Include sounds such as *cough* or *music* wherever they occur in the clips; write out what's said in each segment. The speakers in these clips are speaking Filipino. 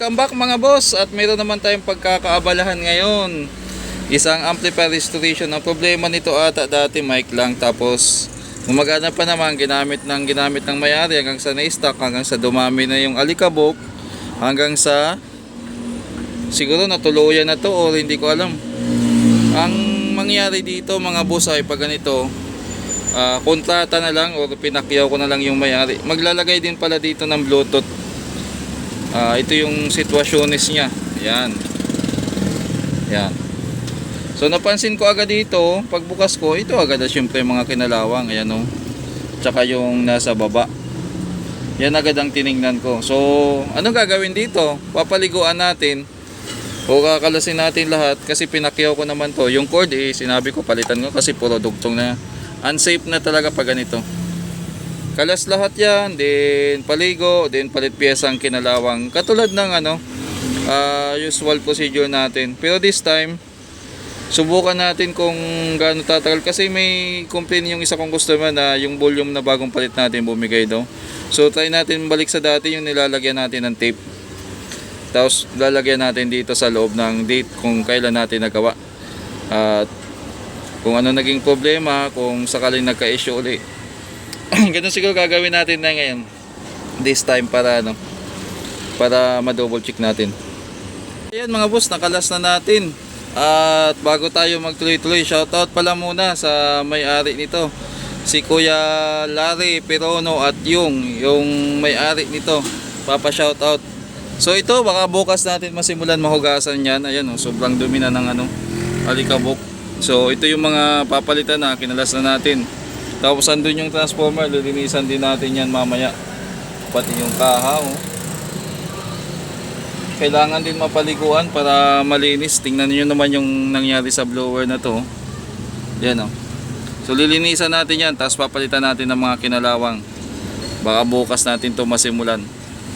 welcome back mga boss at meron naman tayong pagkakaabalahan ngayon. Isang amplifier restoration. Ang problema nito ata dati mic lang tapos gumagana pa naman ginamit ng ginamit ng mayari hanggang sa na-stock hanggang sa dumami na yung alikabok hanggang sa siguro natuluyan na to or hindi ko alam. Ang mangyari dito mga boss ay pag ganito ah, kontrata na lang o pinakyaw ko na lang yung mayari. Maglalagay din pala dito ng bluetooth Ah, ito yung sitwasyones niya. Yan. Yan. So napansin ko agad dito, pagbukas ko, ito agad syempre mga kinalawang. Ayan o. Tsaka yung nasa baba. Yan agad ang tiningnan ko. So, anong gagawin dito? Papaliguan natin. O kakalasin natin lahat kasi pinakyaw ko naman to. Yung cord eh, sinabi ko palitan ko kasi puro dugtong na. Unsafe na talaga pag ganito. Kalas lahat yan, then paligo, then palit piyesa ang kinalawang. Katulad ng ano, ah, usual procedure natin. Pero this time, subukan natin kung gaano tatagal. Kasi may complain yung isa kong customer na yung volume na bagong palit natin bumigay daw. So try natin balik sa dati yung nilalagyan natin ng tape. Tapos lalagyan natin dito sa loob ng date kung kailan natin nagawa. At kung ano naging problema, kung sakaling nagka-issue ulit. *clears throat* Ganun siguro gagawin natin na ngayon. This time para ano para ma-double check natin. Ayan mga boss, nakalas na natin. At bago tayo magtuloy-tuloy, shoutout pala muna sa may-ari nito. Si Kuya Larry Perono at yung yung may-ari nito. Papa shoutout. So ito, baka bukas natin masimulan mahugasan yan. Ayan, oh, sobrang dumi na ng ano, alikabok. So ito yung mga papalitan na kinalas na natin. Tapos andun yung transformer, lilinisan din natin yan mamaya. Pati yung kaha, oh. Kailangan din mapaliguan para malinis. Tingnan niyo naman yung nangyari sa blower na to. oh. Yan, oh. So lilinisan natin yan, tapos papalitan natin ng mga kinalawang. Baka bukas natin to masimulan.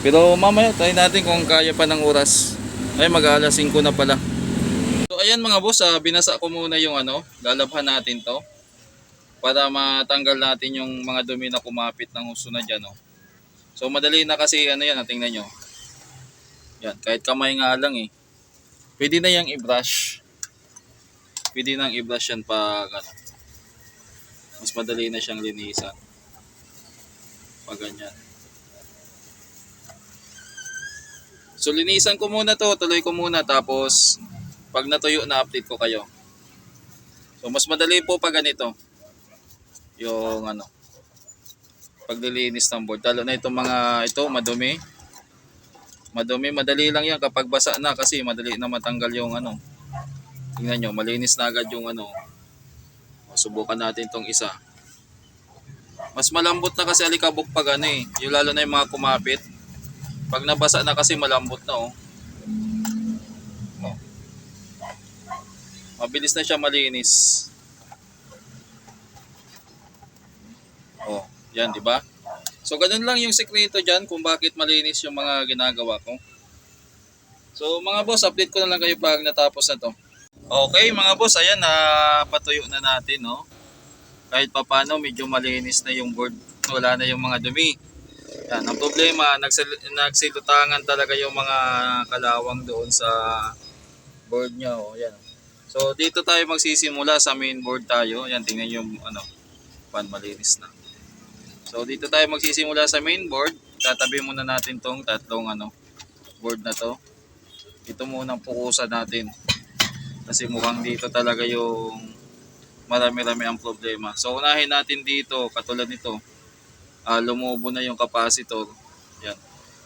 Pero mamaya, try natin kung kaya pa ng oras. Ay, mag-aalas 5 na pala. So ayan mga boss, ah, binasa ko muna yung ano, lalabhan natin to para matanggal natin yung mga dumi na kumapit ng husto na dyan. Oh. So madali na kasi ano yan, ah, tingnan nyo. Yan, kahit kamay nga lang eh. Pwede na yung i-brush. Pwede nang i-brush yan pag ano. Mas madali na siyang linisan. Pag ganyan. So linisan ko muna to, tuloy ko muna tapos pag natuyo na update ko kayo. So mas madali po pag ganito yung ano paglilinis ng board. Lalo na itong mga ito madumi. Madumi madali lang yan. Kapag basa na kasi madali na matanggal yung ano. Tingnan nyo malinis na agad yung ano. Subukan natin tong isa. Mas malambot na kasi alikabok pag ano eh. Yung lalo na yung mga kumapit. Pag nabasa na kasi malambot na oh. O. mabilis na siya malinis Oh, yan, di ba? So, ganun lang yung sekreto dyan kung bakit malinis yung mga ginagawa ko. So, mga boss, update ko na lang kayo pag natapos na to. Okay, mga boss, ayan, na patuyo na natin, no? Kahit papano, medyo malinis na yung board. Wala na yung mga dumi. Yan, ang problema, nagsil nagsilutangan talaga yung mga kalawang doon sa board niya, oh, yan. So, dito tayo magsisimula sa main board tayo. Yan, tingnan yung, ano, pan malinis na. So dito tayo magsisimula sa main board. Tatabi muna natin tong tatlong ano board na to. Ito muna ang pukusan natin. Kasi mukhang dito talaga yung marami-rami ang problema. So unahin natin dito, katulad nito. ah lumubo na yung capacitor. Yan.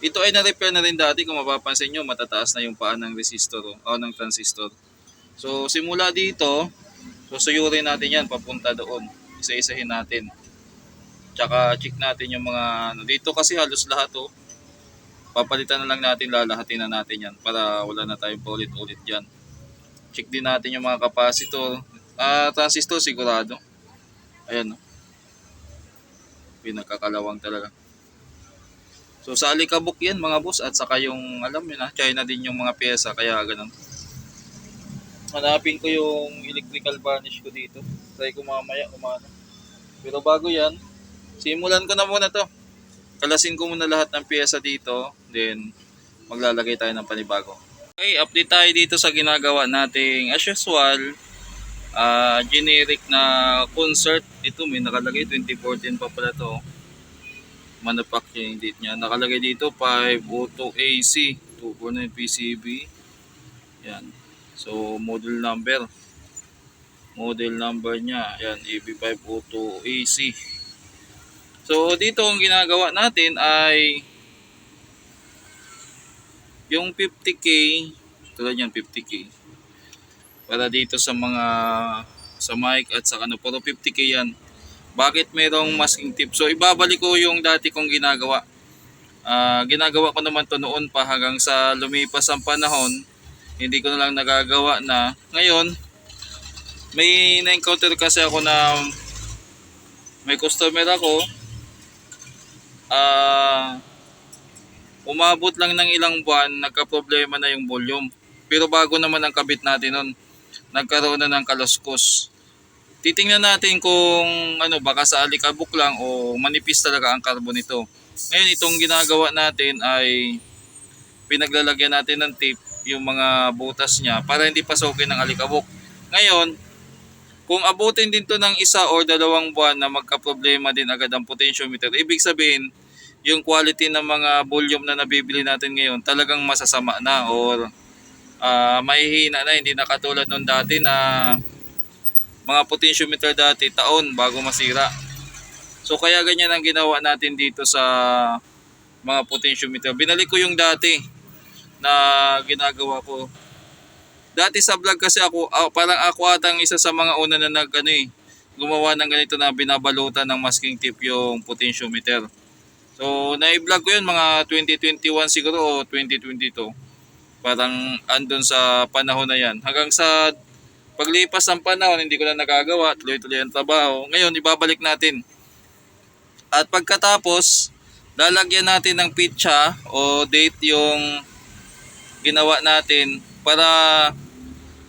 Ito ay na-repair na rin dati kung mapapansin nyo, matataas na yung paan ng resistor o ng transistor. So simula dito, susuyurin natin yan papunta doon. Isa-isahin natin. Tsaka check natin yung mga ano. Dito kasi halos lahat oh. Papalitan na lang natin, lalahatin na natin yan para wala na tayong paulit-ulit dyan. Check din natin yung mga capacitor. Ah, transistor sigurado. Ayan oh. Pinagkakalawang talaga. So sa alikabok yan mga boss at saka yung alam yun na China din yung mga pyesa kaya ganun. Hanapin ko yung electrical varnish ko dito. Try ko mamaya umano. Pero bago yan, simulan ko na muna to. Kalasin ko muna lahat ng pyesa dito. Then, maglalagay tayo ng panibago. Okay, update tayo dito sa ginagawa nating as usual ah, generic na concert. Ito may nakalagay 2014 pa pala to. Manufacturing date niya. Nakalagay dito 502 AC 249 PCB. Yan. So model number. Model number niya. Yan AB502 AC. So dito ang ginagawa natin ay yung 50k tulad yan 50k para dito sa mga sa mic at sa ano puro 50k yan. Bakit merong masking tip? So ibabalik ko yung dati kong ginagawa. Ah, ginagawa ko naman to noon pa hanggang sa lumipas ang panahon hindi ko na lang nagagawa na. Ngayon may na-encounter kasi ako na may customer ako ah umabot lang ng ilang buwan, nagka-problema na yung volume. Pero bago naman ang kabit natin nun, nagkaroon na ng kaluskos. Titingnan natin kung ano, baka sa alikabok lang o manipis talaga ang carbon nito. Ngayon, itong ginagawa natin ay pinaglalagyan natin ng tape yung mga butas niya para hindi pasokin ng alikabok. Ngayon, kung abutin din to ng isa or dalawang buwan na magka-problema din agad ang potentiometer, ibig sabihin, yung quality ng mga volume na nabibili natin ngayon talagang masasama na or ah mahihina na hindi na katulad nung dati na mga potentiometer dati taon bago masira. So kaya ganyan ang ginawa natin dito sa mga potentiometer. Binalik ko yung dati na ginagawa ko. Dati sa vlog kasi ako, ah, parang ako atang isa sa mga una na nag ano eh, gumawa ng ganito na binabalutan ng masking tip yung potentiometer. So, na-vlog ko yun mga 2021 siguro o 2022. Parang andun sa panahon na yan. Hanggang sa paglipas ng panahon, hindi ko na nagagawa. Tuloy-tuloy ang trabaho. Ngayon, ibabalik natin. At pagkatapos, lalagyan natin ng pitcha o date yung ginawa natin para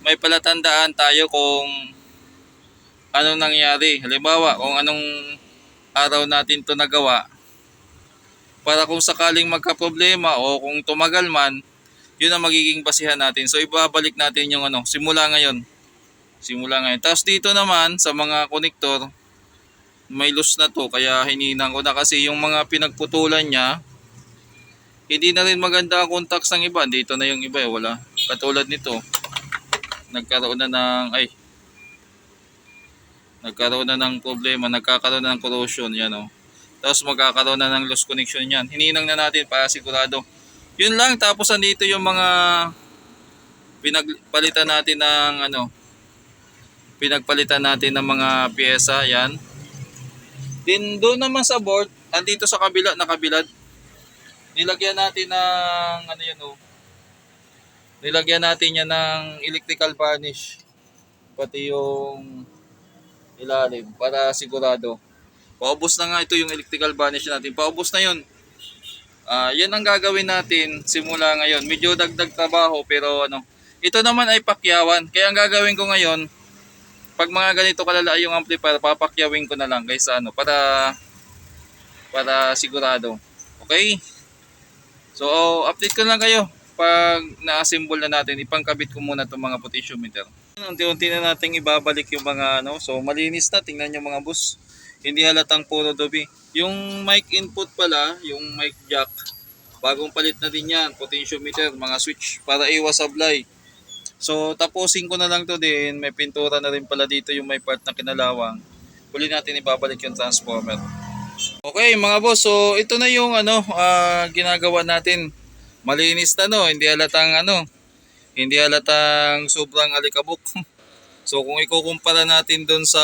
may palatandaan tayo kung anong nangyari. Halimbawa, kung anong araw natin to nagawa, para kung sakaling magka-problema o kung tumagal man, yun ang magiging basihan natin. So ibabalik natin yung ano, simula ngayon. Simula ngayon. Tapos dito naman sa mga konektor, may loose na to kaya hininang ko na kasi yung mga pinagputulan niya hindi na rin maganda ang contacts ng iba. Dito na yung iba eh, wala. Katulad nito. Nagkaroon na ng ay nagkaroon na ng problema, nagkakaroon na ng corrosion, yan oh. Tapos magkakaroon na ng loose connection yan. Hininang na natin para sigurado. Yun lang, tapos andito yung mga pinagpalitan natin ng ano, pinagpalitan natin ng mga pyesa, yan. Din doon naman sa board, andito sa kabila, nakabilad. Nilagyan natin ng ano yan oh. Nilagyan natin yan ng electrical varnish. Pati yung ilalim para sigurado. Paubos na nga ito yung electrical varnish natin. Paubos na yun. Ah, yan ang gagawin natin simula ngayon. Medyo dagdag trabaho pero ano. Ito naman ay pakyawan. Kaya ang gagawin ko ngayon, pag mga ganito kalala yung amplifier, papakyawin ko na lang guys ano para para sigurado. Okay? So, update ko lang kayo pag na-assemble na natin, ipangkabit ko muna itong mga potentiometer. Unti-unti na natin ibabalik yung mga ano. So, malinis na. Tingnan nyo mga boss. Hindi halatang puro dobi. Yung mic input pala, yung mic jack, bagong palit na din yan. Potentiometer, mga switch para iwas sablay. So, tapusin ko na lang to din. May pintura na rin pala dito yung may part na kinalawang. Huli natin ibabalik yung transformer. Okay mga boss, so ito na yung ano ah, ginagawa natin. Malinis na no, hindi halatang ano, hindi halatang sobrang alikabok. *laughs* so kung ikukumpara natin doon sa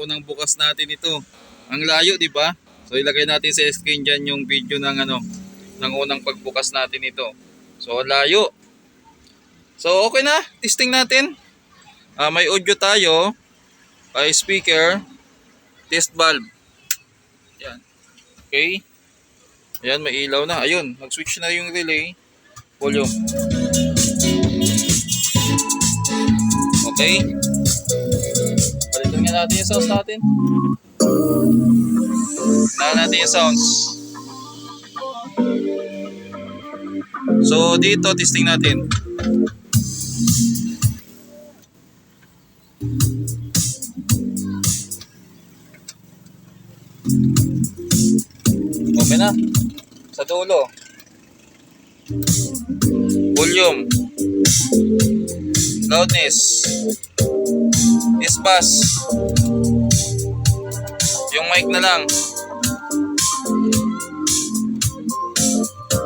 unang bukas natin ito, ang layo, di ba? So ilagay natin sa screen diyan yung video ng ano, ng unang pagbukas natin ito. So layo. So okay na, testing natin. Ah, may audio tayo, ay speaker, test valve. Yan. Okay. Ayan, may ilaw na. Ayun, nag-switch na yung relay. Volume. Okay. Palitan nga natin yung sounds natin. Tingnan natin yung sounds. So dito testing natin. Okay na. Sa dulo. Volume. Loudness. Bass. Yung mic na lang.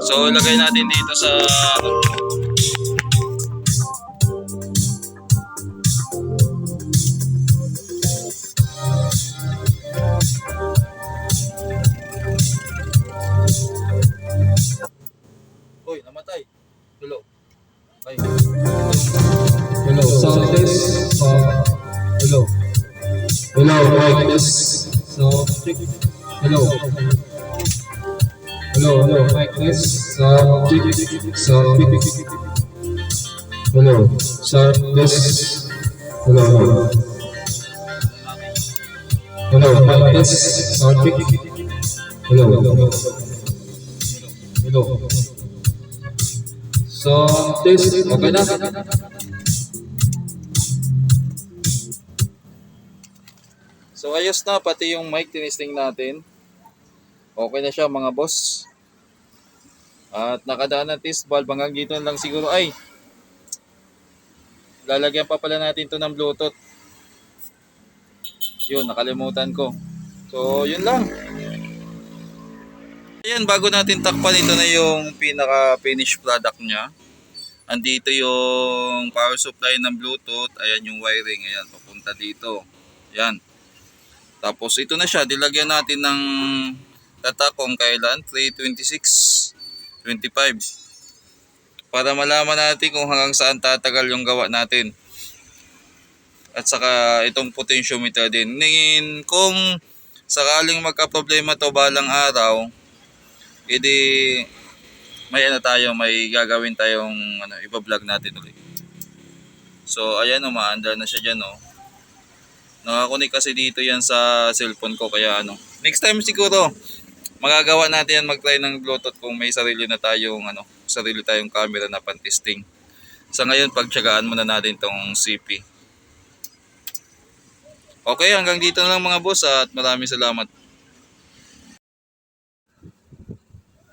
So, ilagay natin dito sa Hello, mic test. Sound check. Hello. Hello, hello, mic test. Sound check. Sound check. Hello, sound test. Hello, hello. Mic test. Sound check. Hello, hello. Sound test. Okay na. So ayos na pati yung mic tinisting natin. Okay na siya mga boss. At nakadaan ng test valve hanggang dito lang siguro ay lalagyan pa pala natin to ng bluetooth. Yun, nakalimutan ko. So, yun lang. Ayan, bago natin takpan ito na yung pinaka finished product niya. Andito yung power supply ng Bluetooth. Ayan yung wiring. Ayan, papunta dito. Ayan. Tapos ito na siya, dilagyan natin ng tatak kung kailan, 326, 25. Para malaman natin kung hanggang saan tatagal yung gawa natin. At saka itong potentiometer din. Ngayon, kung sakaling magka-problema to balang araw, edi may ano tayo, may gagawin tayong ano, iba-vlog natin ulit. So, ayan, umaandar na siya dyan, oh. Nakakunik kasi dito yan sa cellphone ko kaya ano. Next time siguro magagawa natin yan mag-try ng Bluetooth kung may sarili na tayong ano, sarili tayong camera na pan-testing. Sa ngayon pagtiyagaan muna natin tong CP. Okay, hanggang dito na lang mga boss at maraming salamat.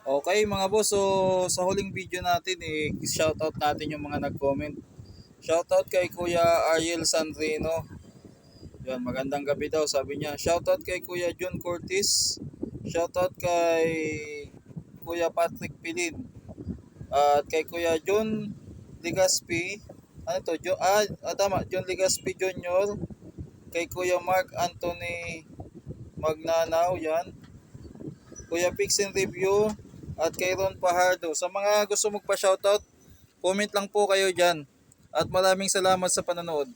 Okay mga boss, so sa huling video natin eh, shoutout natin yung mga nag-comment. Shoutout kay Kuya Ariel Sandrino. Yan, magandang gabi daw sabi niya. Shoutout kay Kuya John Cortis. Shoutout kay Kuya Patrick Pilin. At kay Kuya John Ligaspi. Ano to? Jo ah, ah, tama. John Ligaspi Jr. Kay Kuya Mark Anthony Magnanaw. Yan. Kuya Pixin Review. At kay Ron Pahardo. Sa mga gusto magpa-shoutout, comment lang po kayo dyan. At maraming salamat sa panonood.